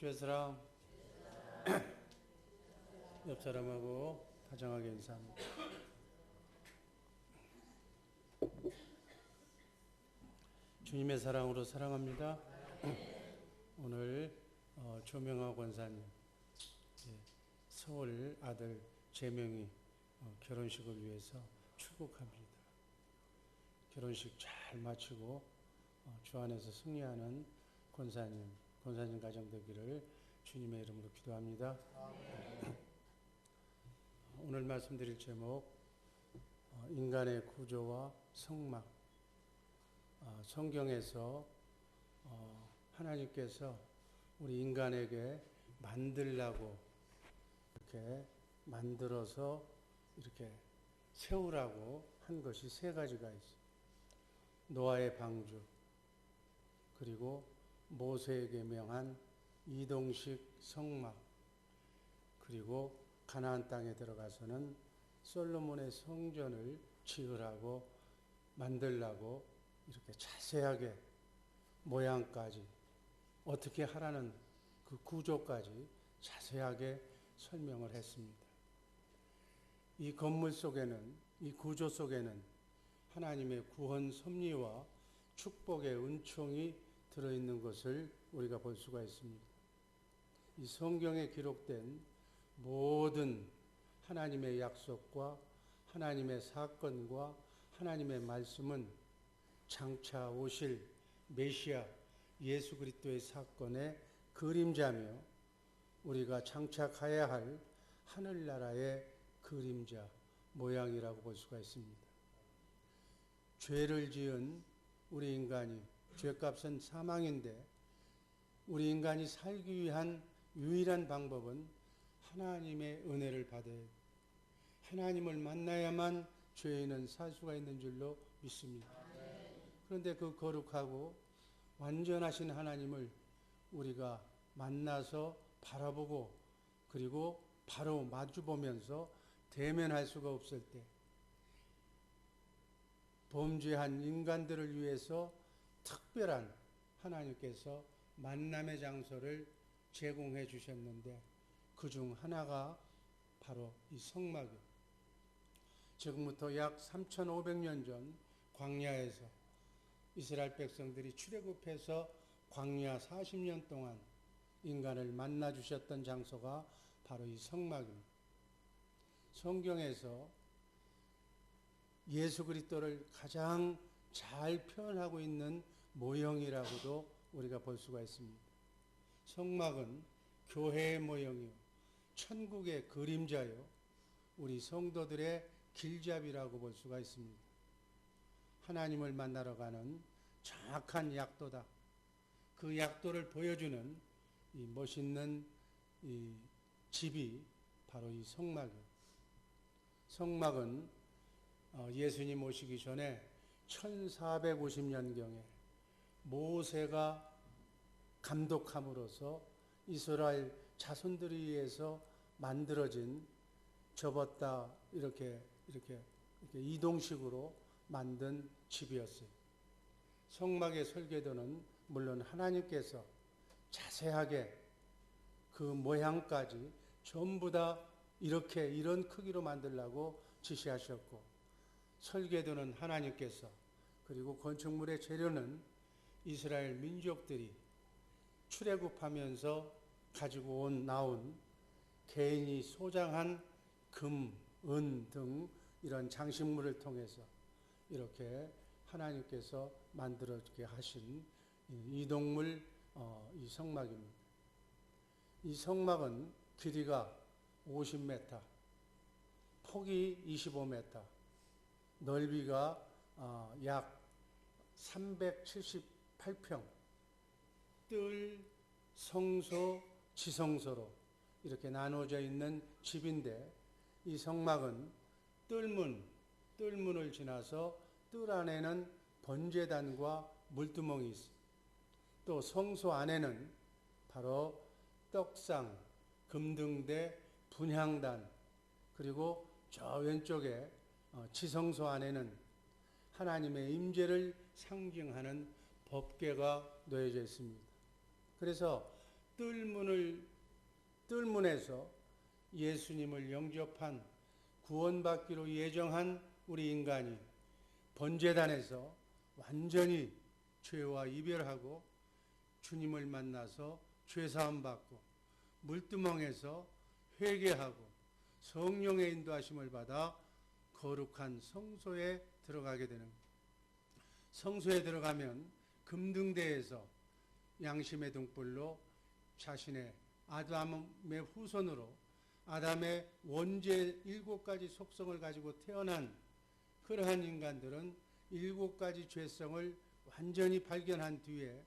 주의 사랑 옆 사람하고 다정하게 인사합니다. 주님의 사랑으로 사랑합니다. 오늘 어, 조명하 권사님 예, 서울 아들 재명이 어, 결혼식을 위해서 출국합니다. 결혼식 잘 마치고 어, 주 안에서 승리하는 권사님, 권사님 가정 되기를 주님의 이름으로 기도합니다. 오늘 말씀드릴 제목 어, 인간의 구조와 성막 어, 성경에서 어, 하나님께서 우리 인간에게 만들라고 이렇게 만들어서 이렇게 세우라고 한 것이 세 가지가 있어요. 노아의 방주, 그리고 모세에게 명한 이동식 성막, 그리고 가나안 땅에 들어가서는 솔로몬의 성전을 지으라고 만들라고 이렇게 자세하게 모양까지 어떻게 하라는 그 구조까지 자세하게 설명을 했습니다. 이 건물 속에는 이 구조 속에는 하나님의 구원 섭리와 축복의 은총이 들어있는 것을 우리가 볼 수가 있습니다. 이 성경에 기록된 모든 하나님의 약속과 하나님의 사건과 하나님의 말씀은 장차 오실 메시아 예수 그리스도의 사건의 그림자며 우리가 장차 가야 할 하늘나라의 그림자 모양이라고 볼 수가 있습니다. 죄를 지은 우리 인간이 죄값은 사망인데 우리 인간이 살기 위한 유일한 방법은 하나님의 은혜를 받아야 하나님을 만나야만 죄인은 살 수가 있는 줄로 믿습니다. 그런데 그 거룩하고 완전하신 하나님을 우리가 만나서 바라보고 그리고 바로 마주보면서 대면할 수가 없을 때 범죄한 인간들을 위해서 특별한 하나님께서 만남의 장소를 제공해 주셨는데 그 중 하나가 바로 이 성막이요. 지금부터 약 3,500년 전 광야에서 이스라엘 백성들이 출애굽해서 광야 40년 동안 인간을 만나 주셨던 장소가 바로 이 성막입니다. 성경에서 예수 그리스도를 가장 잘 표현하고 있는 모형이라고도 우리가 볼 수가 있습니다. 성막은 교회의 모형이요. 천국의 그림자요. 우리 성도들의 길잡이라고 볼 수가 있습니다. 하나님을 만나러 가는 정확한 약도다. 그 약도를 보여주는 이 멋있는 이 집이 바로 이 성막이에요. 성막은 어, 예수님 오시기 전에 1450년경에 모세가 감독함으로써 이스라엘 자손들에 의해서 만들어진 접었다 이렇게 이렇게, 이렇게 이동식으로 만든 집이었어요. 성막의 설계도는 물론 하나님께서 자세하게 그 모양까지 전부 다 이렇게 이런 크기로 만들라고 지시하셨고 설계도는 하나님께서 그리고 건축물의 재료는 이스라엘 민족들이 출애굽하면서 가지고 온 나온 개인이 소장한 금, 은 등 이런 장식물을 통해서 이렇게 하나님께서 만들어지게 하신 이 동물 어, 이 성막입니다. 이 성막은 길이가 50m, 폭이 25m, 넓이가 어, 약 378평, 뜰, 성소, 지성소로 이렇게 나눠져 있는 집인데 이 성막은 뜰문, 뜰문을 지나서 뜰 안에는 번제단과 물두멍이 있습니다. 또 성소 안에는 바로 떡상, 금등대, 분향단, 그리고 저 왼쪽에 어, 지성소 안에는 하나님의 임재를 상징하는 법궤가 놓여져 있습니다. 그래서 뜰문을 뜰문에서 예수님을 영접한 구원받기로 예정한 우리 인간이 번제단에서 완전히 죄와 이별하고 주님을 만나서 죄사함 받고 물두멍에서 회개하고 성령의 인도하심을 받아 거룩한 성소에 들어가게 되는. 성소에 들어가면 금등대에서 양심의 등불로 자신의 아담의 후손으로 아담의 원죄 일곱 가지 속성을 가지고 태어난 그러한 인간들은 일곱 가지 죄성을 완전히 발견한 뒤에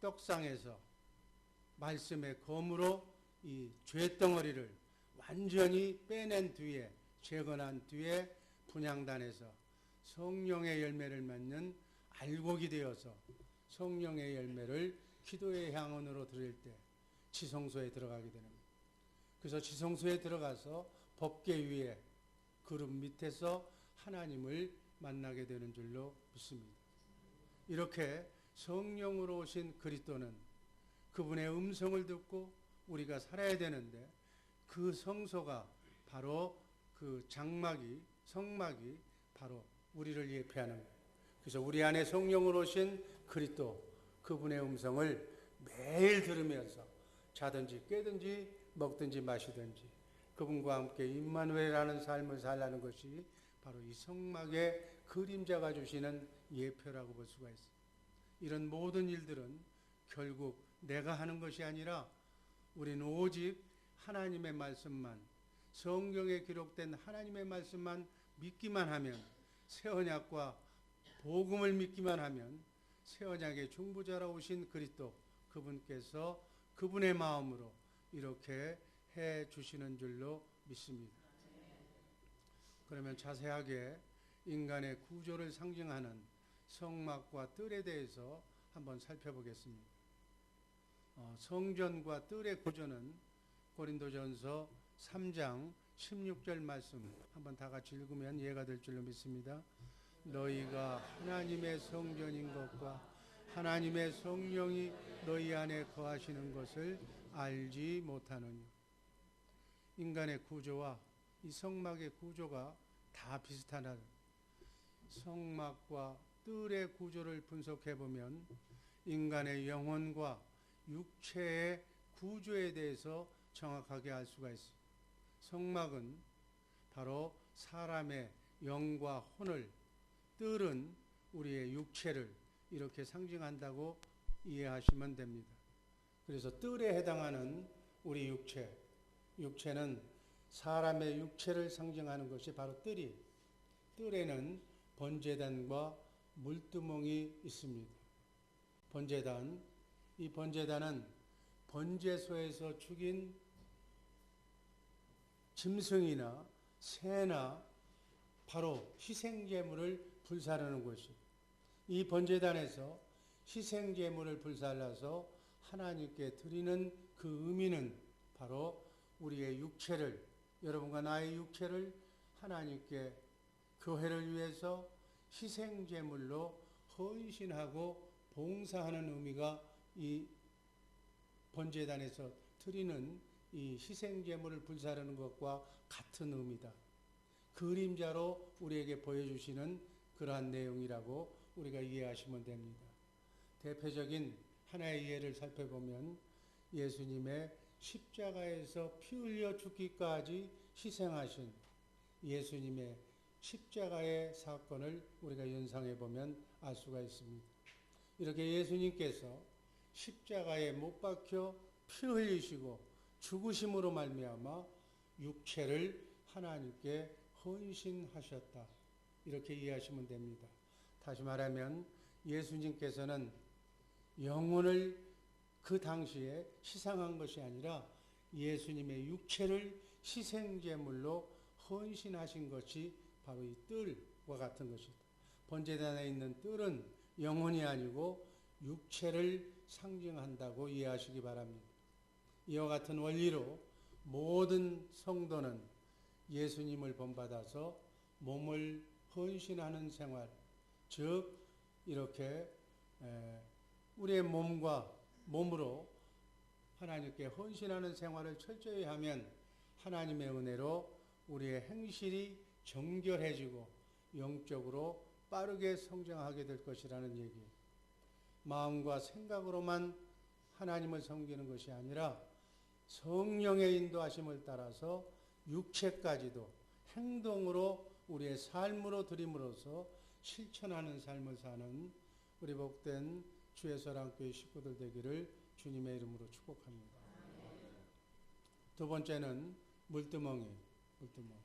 떡상에서 말씀의 검으로 이 죄덩어리를 완전히 빼낸 뒤에 재건한 뒤에 분양단에서 성령의 열매를 맺는 알곡이 되어서 성령의 열매를 기도의 향원으로 드릴 때 지성소에 들어가게 되는 거예요. 그래서 지성소에 들어가서 법계 위에 그룹 밑에서 하나님을 만나게 되는 줄로 믿습니다. 이렇게 성령으로 오신 그리스도는 그분의 음성을 듣고 우리가 살아야 되는데 그 성소가 바로 그 장막이 성막이 바로 우리를 예표하는. 그래서 우리 안에 성령으로 오신 그리스도 그분의 음성을 매일 들으면서 자든지 깨든지 먹든지 마시든지 그분과 함께 임마누엘이라는 삶을 살라는 것이 바로 이 성막의 그림자가 주시는 예표라고 볼 수가 있습니다. 이런 모든 일들은 결국 내가 하는 것이 아니라 우리는 오직 하나님의 말씀만 성경에 기록된 하나님의 말씀만 믿기만 하면 새 언약과 복음을 믿기만 하면 새 언약의 중보자라 오신 그리스도 그분께서 그분의 마음으로 이렇게 해 주시는 줄로 믿습니다. 그러면 자세하게 인간의 구조를 상징하는 성막과 뜰에 대해서 한번 살펴보겠습니다. 어, 성전과 뜰의 구조는 고린도전서 3장 16절 말씀 한번 다 같이 읽으면 이해가 될 줄로 믿습니다. 너희가 하나님의 성전인 것과 하나님의 성령이 너희 안에 거하시는 것을 알지 못하느냐. 인간의 구조와 이 성막의 구조가 다 비슷하다. 성막과 뜰의 구조를 분석해 보면 인간의 영혼과 육체의 구조에 대해서 정확하게 알 수가 있습니다. 성막은 바로 사람의 영과 혼을, 뜰은 우리의 육체를 이렇게 상징한다고 이해하시면 됩니다. 그래서 뜰에 해당하는 우리 육체, 육체는 사람의 육체를 상징하는 것이 바로 뜰이, 뜰에는 번제단과 물두멍이 있습니다. 번제단, 이 번제단은 번제소에서 죽인 짐승이나 새나 바로 희생제물을 불사르는 곳이. 이 번제단에서 희생제물을 불살라서 하나님께 드리는 그 의미는 바로 우리의 육체를 여러분과 나의 육체를 하나님께 교회를 위해서 희생제물로 헌신하고 봉사하는 의미가 이 번제단에서 드리는 이 희생 제물을 불사르는 것과 같은 의미다. 그림자로 우리에게 보여주시는 그러한 내용이라고 우리가 이해하시면 됩니다. 대표적인 하나의 예를 살펴보면 예수님의 십자가에서 피 흘려 죽기까지 희생하신 예수님의 십자가의 사건을 우리가 연상해 보면 알 수가 있습니다. 이렇게 예수님께서 십자가에 못 박혀 피 흘리시고 죽으심으로 말미암아 육체를 하나님께 헌신하셨다. 이렇게 이해하시면 됩니다. 다시 말하면 예수님께서는 영혼을 그 당시에 희생한 것이 아니라 예수님의 육체를 희생제물로 헌신하신 것이 바로 이 뜰과 같은 것이다. 번제단에 있는 뜰은 영혼이 아니고 육체를 상징한다고 이해하시기 바랍니다. 이와 같은 원리로 모든 성도는 예수님을 본받아서 몸을 헌신하는 생활, 즉 이렇게 우리의 몸과 몸으로 하나님께 헌신하는 생활을 철저히 하면 하나님의 은혜로 우리의 행실이 정결해지고 영적으로 빠르게 성장하게 될 것이라는 얘기. 마음과 생각으로만 하나님을 섬기는 것이 아니라 성령의 인도하심을 따라서 육체까지도 행동으로 우리의 삶으로 드림으로써 실천하는 삶을 사는 우리 복된 주의 사랑교회 식구들 되기를 주님의 이름으로 축복합니다. 두 번째는 물두멍이, 물두멍.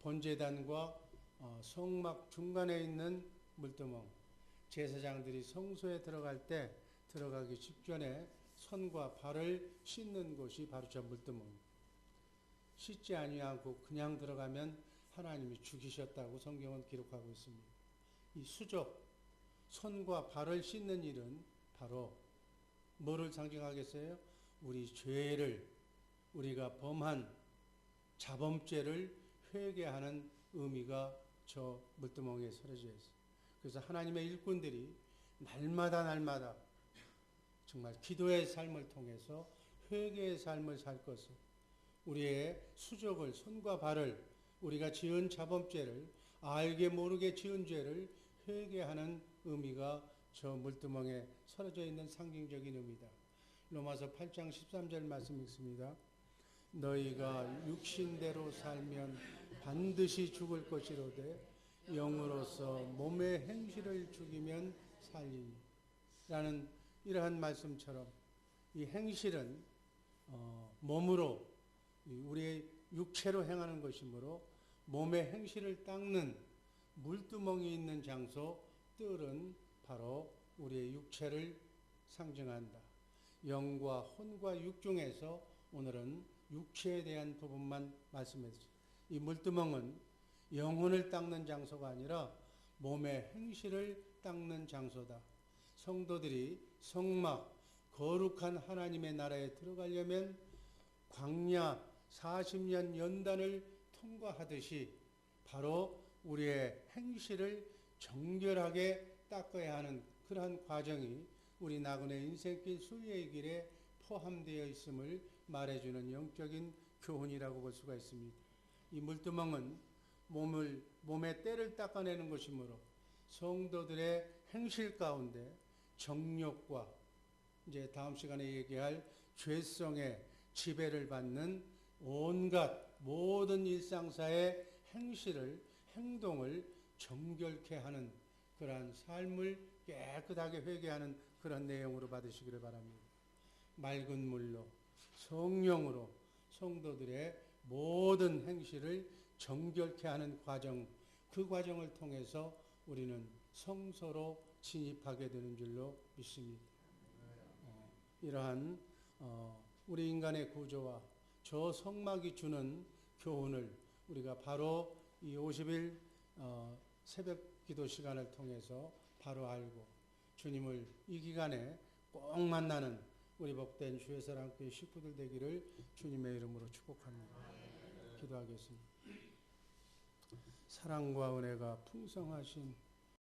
본제단과 어, 성막 중간에 있는 물두멍. 제사장들이 성소에 들어갈 때 들어가기 직전에 손과 발을 씻는 곳이 바로 저 물두멍입니다. 씻지 아니하고 그냥 들어가면 하나님이 죽이셨다고 성경은 기록하고 있습니다. 이 수족, 손과 발을 씻는 일은 바로 뭐를 상징하겠어요? 우리 죄를 우리가 범한 자범죄를 회개하는 의미가 저 물두멍에 서려져 있어요. 그래서 하나님의 일꾼들이 날마다 날마다 정말 기도의 삶을 통해서 회개의 삶을 살 것을 우리의 수족을 손과 발을 우리가 지은 자범죄를 알게 모르게 지은 죄를 회개하는 의미가 저 물두멍에 서려져 있는 상징적인 의미다. 로마서 8장 13절 말씀 읽습니다. 너희가 육신대로 살면 반드시 죽을 것이로되 영으로서 몸의 행실을 죽이면 살리니 라는 이러한 말씀처럼 이 행실은 어, 몸으로 우리의 육체로 행하는 것이므로 몸의 행실을 닦는 물두멍이 있는 장소 뜰은 바로 우리의 육체를 상징한다. 영과 혼과 육 중에서 오늘은 육체에 대한 부분만 말씀했습니다. 이 물두멍은 영혼을 닦는 장소가 아니라 몸의 행실을 닦는 장소다. 성도들이 성막, 거룩한 하나님의 나라에 들어가려면 광야 40년 연단을 통과하듯이 바로 우리의 행실을 정결하게 닦아야 하는 그러한 과정이 우리 나그네 인생길 수리의 길에 포함되어 있음을 말해주는 영적인 교훈이라고 볼 수가 있습니다. 이 물두멍은 몸을 몸의 때를 닦아내는 것이므로 성도들의 행실 가운데 정욕과 이제 다음 시간에 얘기할 죄성의 지배를 받는 온갖 모든 일상사의 행실을 행동을 정결케 하는 그러한 삶을 깨끗하게 회개하는 그런 내용으로 받으시기를 바랍니다. 맑은 물로 성령으로 성도들의 모든 행실을 정결케 하는 과정, 그 과정을 통해서 우리는 성소로 진입하게 되는 줄로 믿습니다. 어, 이러한 어, 우리 인간의 구조와 저 성막이 주는 교훈을 우리가 바로 이 50일 어, 새벽 기도 시간을 통해서 바로 알고 주님을 이 기간에 꼭 만나는 우리 복된 주의 사랑교회 식구들 되기를 주님의 이름으로 축복합니다. 기도하겠습니다. 사랑과 은혜가 풍성하신